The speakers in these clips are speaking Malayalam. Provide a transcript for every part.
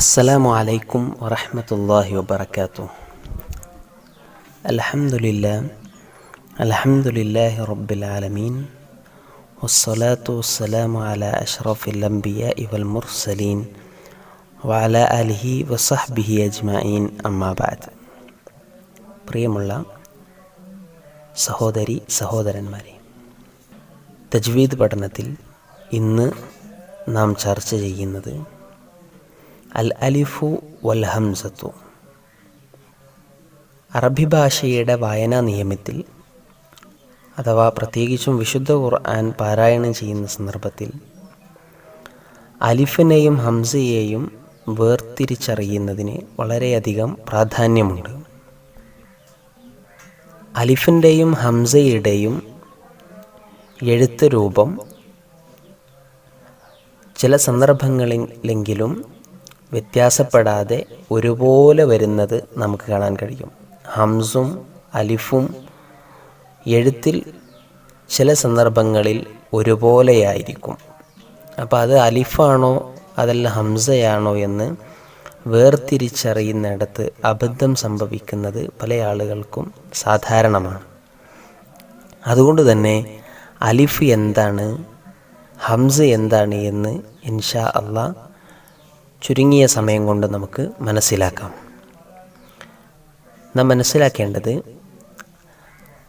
السلام عليكم ورحمة الله وبركاته الحمد لله الحمد لله رب العالمين والصلاة والسلام على أشرف الأنبياء والمرسلين وعلى آله وصحبه أجمعين أما بعد പ്രിയമുള്ള സഹോദരി സഹോദരന്മാരെ തജ്വീദ് പഠനത്തിൽ ഇന്ന് നാം ചർച്ച ചെയ്യുന്നത് അൽ അലിഫു വൽ അറബി ഭാഷയുടെ വായനാ നിയമത്തിൽ അഥവാ പ്രത്യേകിച്ചും വിശുദ്ധ ഖുർആൻ പാരായണം ചെയ്യുന്ന സന്ദർഭത്തിൽ അലിഫിനെയും ഹംസയെയും വേർതിരിച്ചറിയുന്നതിന് വളരെയധികം പ്രാധാന്യമുണ്ട്. അലിഫിന്റെയും ഹംസയുടെയും എഴുത്ത് രൂപം ചില സന്ദർഭങ്ങളിലെങ്കിലും വ്യത്യാസപ്പെടാതെ ഒരുപോലെ വരുന്നത് നമുക്ക് കാണാൻ കഴിയും. ഹംസും അലിഫും എഴുത്തിൽ ചില സന്ദർഭങ്ങളിൽ ഒരുപോലെയായിരിക്കും. അപ്പോൾ അത് അലിഫാണോ അതല്ല ഹംസയാണോ എന്ന് വേർതിരിച്ചറിയുന്നിടത്ത് അബദ്ധം സംഭവിക്കുന്നത് പല ആളുകൾക്കും സാധാരണമാണ്. അതുകൊണ്ട് തന്നെ അലിഫ് എന്താണ് ഹംസ എന്താണ് എന്ന് ഇൻഷാ അള്ളാ ചുരുങ്ങിയ സമയം കൊണ്ട് നമുക്ക് മനസ്സിലാക്കാം. നാം മനസ്സിലാക്കേണ്ടത്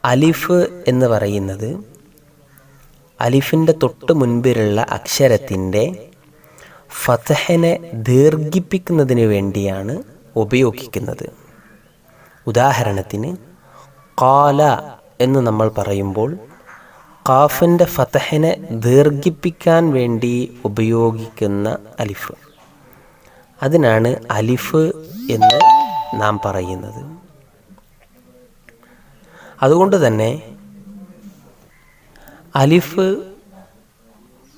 അലിഫ് എന്ന് പറയുന്നത് അലിഫിന്റെ തൊട്ട് മുൻപിലുള്ള അക്ഷരത്തിന്റെ ഫതഹനെ ദീർഘിപ്പിക്കുന്നതിന് വേണ്ടിയാണ് ഉപയോഗിക്കുന്നത്. ഉദാഹരണത്തിന് കാല എന്ന് നമ്മൾ പറയുമ്പോൾ കാഫിന്റെ ഫതഹനെ ദീർഘിപ്പിക്കാൻ വേണ്ടി ഉപയോഗിക്കുന്ന അലിഫ്. അതിനാണ് അലിഫ് എന്ന് നാം പറയുന്നത്. അതുകൊണ്ട് തന്നെ അലിഫ്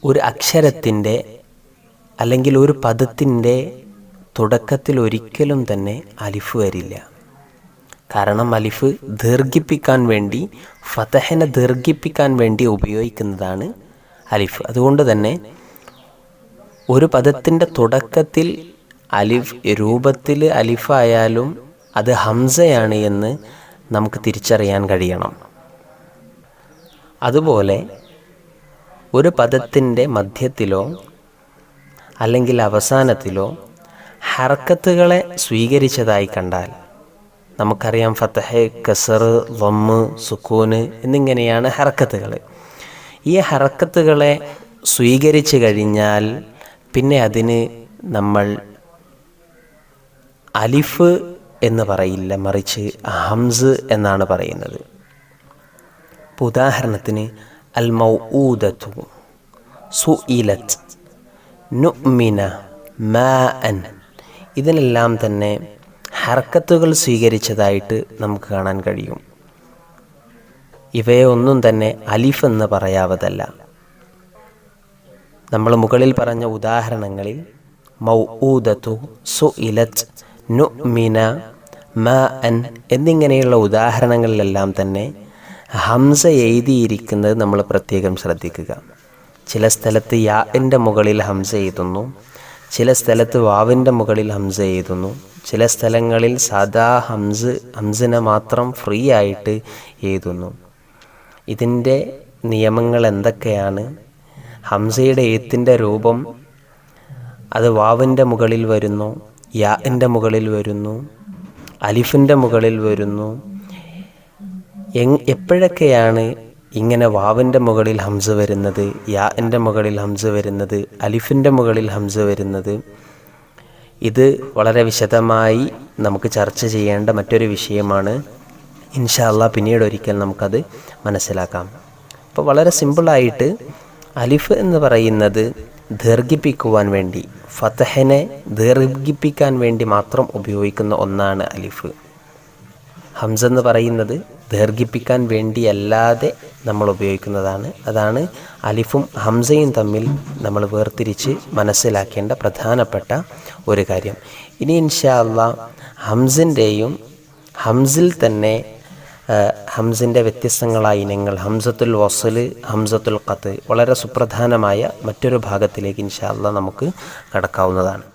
ഒരു അക്ഷരത്തിന്റെ അല്ലെങ്കിൽ ഒരു പദത്തിന്റെ തുടക്കത്തിൽ ഒരിക്കലും തന്നെ അലിഫ് വരില്ല. കാരണം അലിഫ് ദീർഘിപ്പിക്കാൻ വേണ്ടി ഫതഹനെ ദീർഘിപ്പിക്കാൻ വേണ്ടി ഉപയോഗിക്കുന്നതാണ് അലിഫ്. അതുകൊണ്ട് തന്നെ ഒരു പദത്തിന്റെ തുടക്കത്തിൽ അലിഫ് രൂപത്തിൽ അലിഫായാലും അത് ഹംസയാണ് എന്ന് നമുക്ക് തിരിച്ചറിയാൻ കഴിയണം. അതുപോലെ ഒരു പദത്തിന്റെ മധ്യത്തിലോ അല്ലെങ്കിൽ അവസാനത്തിലോ ഹർക്കത്തുകളെ സ്വീകരിച്ചതായി കണ്ടാൽ നമുക്കറിയാം ഫത്തഹ് കസർ വമ്മ് സുക്കൂന് എന്നിങ്ങനെയാണ് ഹർക്കത്തുകൾ. ഈ ഹർക്കത്തുകളെ സ്വീകരിച്ചു കഴിഞ്ഞാൽ പിന്നെ അതിന് നമ്മൾ അലിഫ് എന്ന് പറയില്ല മറിച്ച് ഹംസ് എന്നാണ് പറയുന്നത്. ഇപ്പോൾ ഉദാഹരണത്തിന് അൽ മൗദത്തു സുഇലത്ത് നുമിന മാ അൻ ഇതിനെല്ലാം തന്നെ ഹർക്കത്തുകൾ സ്വീകരിച്ചതായിട്ട് നമുക്ക് കാണാൻ കഴിയും. ഇവയെ ഒന്നും തന്നെ അലിഫ് എന്ന് പറയാവതല്ല. നമ്മൾ മുകളിൽ പറഞ്ഞ ഉദാഹരണങ്ങളിൽ മൗഊദത്തു സുഇലത്ത് നുഅ്മിന മ അൻ എന്നിങ്ങനെയുള്ള ഉദാഹരണങ്ങളിലെല്ലാം തന്നെ ഹംസ എഴുതിയിരിക്കുന്നത് നമ്മൾ പ്രത്യേകം ശ്രദ്ധിക്കുക. ചില സ്ഥലത്ത് യാന്റെ മുകളിൽ ഹംസ എഴുതുന്നു ചില സ്ഥലത്ത് വാവിന്റെ മുകളിൽ ഹംസ എഴുതുന്നു ചില സ്ഥലങ്ങളിൽ സാദാ ഹംസ് ഹംസിനെ മാത്രം ഫ്രീ ആയിട്ട് എഴുതുന്നു. ഇതിന്റെ നിയമങ്ങൾ എന്തൊക്കെയാണ്? ഹംസയുടെ എഴുത്തിന്റെ രൂപം അത് വാവിന്റെ മുകളിൽ വരുന്നു യാന്റെ മുകളിൽ വരുന്നു. അലിഫിന്റെ മുകളിൽ വരുന്നു. എപ്പോഴൊക്കെയാണ് ഇങ്ങനെ വാവിന്റെ മുകളിൽ ഹംസ വരുന്നത്? യാഇന്റെ മുകളിൽ ഹംസ വരുന്നത്. അലിഫിന്റെ മുകളിൽ ഹംസ വരുന്നത്. ഇത് വളരെ വിശദമായി നമുക്ക് ചർച്ച ചെയ്യേണ്ട മറ്റൊരു വിഷയമാണ്. ഇൻഷാല്ല പിന്നീട് ഒരിക്കൽ നമുക്കത് മനസ്സിലാക്കാം. അപ്പോൾ വളരെ സിമ്പിളായിട്ട് അലിഫ് എന്ന് പറയുന്നത് ദീർഘിപ്പിക്കുവാൻ വേണ്ടി ഫതഹനെ ദീർഘിപ്പിക്കാൻ വേണ്ടി മാത്രം ഉപയോഗിക്കുന്ന ഒന്നാണ് അലിഫ്. ഹംസ എന്ന് പറയുന്നത് ദീർഘിപ്പിക്കാൻ വേണ്ടിയല്ലാതെ നമ്മൾ ഉപയോഗിക്കുന്നതാണ്. അതാണ് അലിഫും ഹംസയും തമ്മിൽ നമ്മൾ വേർതിരിച്ച് മനസ്സിലാക്കേണ്ട പ്രധാനപ്പെട്ട ഒരു കാര്യം. ഇനി ഇൻഷാ അള്ളാ ഹംസിന്റെയും ഹംസിൽ തന്നെ ഹംസിന്റെ വ്യത്യസ്തങ്ങളായ ഇനങ്ങൾ ഹംസത്തുൽ വസൽ ഹംസത്തുൽ ഖത്ത് വളരെ സുപ്രധാനമായ മറ്റൊരു ഭാഗത്തിലേക്ക് ഇൻഷാല്ല നമുക്ക് കടക്കാവുന്നതാണ്.